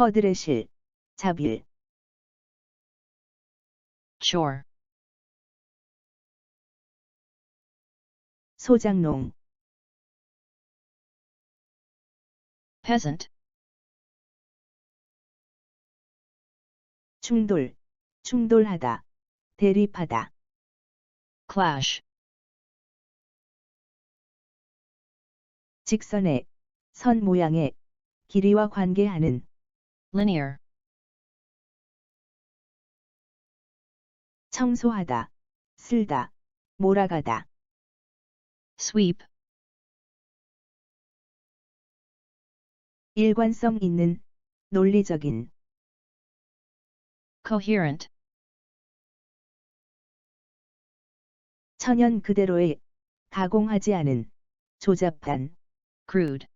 허들의 실, 자빌, chore, 소장농, peasant, 충돌, 충돌하다, 대립하다, clash, 직선의, 선 모양의, 길이와 관계하는, linear, 청소하다, 쓸다, 몰아가다, sweep, 일관성 있는, 논리적인, coherent, 천연 그대로의, 가공하지 않은, 조잡한, crude,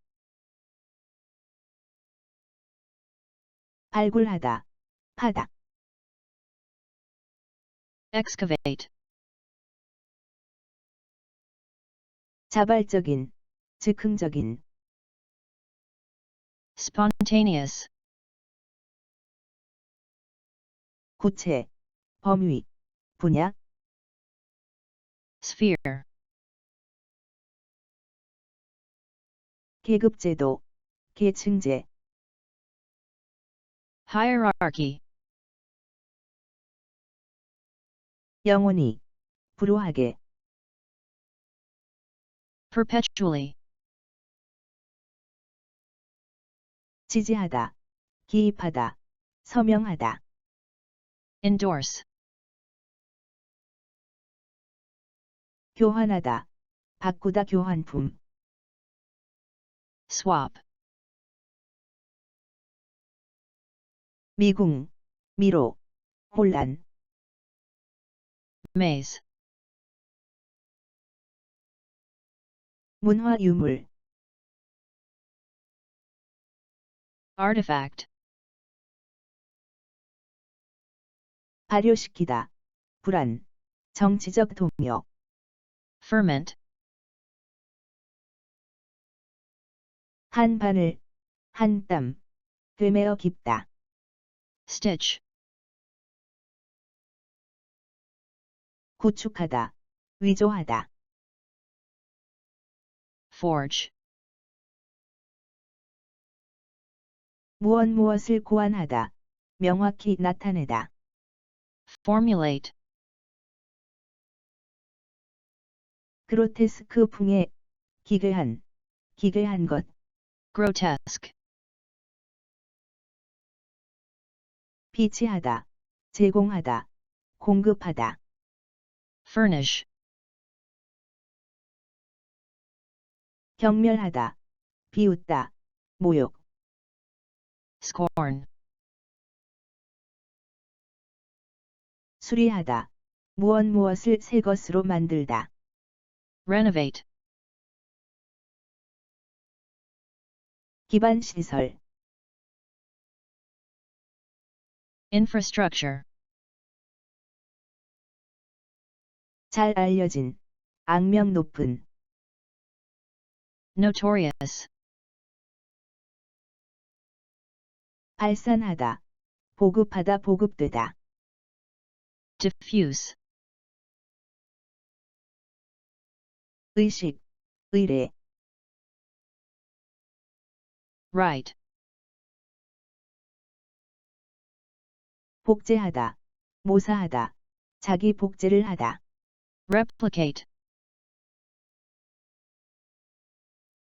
발굴하다, 파다, excavate, 자발적인, 즉흥적인, spontaneous, 구체, 범위, 분야, sphere, 계급제도, 계층제, hierarchy, 영원히, 불우하게, perpetually, 지지하다, 기입하다, 서명하다, endorse, 교환하다, 바꾸다 교환품, swap, 미궁, 미로, 혼란, maze, 문화 유물, artifact, 발효시키다, 불안, 정치적 동력, ferment, 한 바늘, 한 땀, 되매어 깊다, stitch, 구축하다, 위조하다, forge, 무엇 무엇을 고안하다, 명확히 나타내다, formulate, 그로테스크 풍의, 기괴한, 기괴한 것, grotesque, 비치하다, 제공하다, 공급하다, furnish, 경멸하다, 비웃다, 모욕, scorn, 수리하다, 무엇 무엇을 새 것으로 만들다, renovate, 기반 시설, infrastructure, 잘 알려진, 악명 높은, notorious, 발산하다, 보급하다 보급되다, diffuse, 의식, 의뢰, right, 복제하다, 모사하다, 자기 복제를 하다, replicate,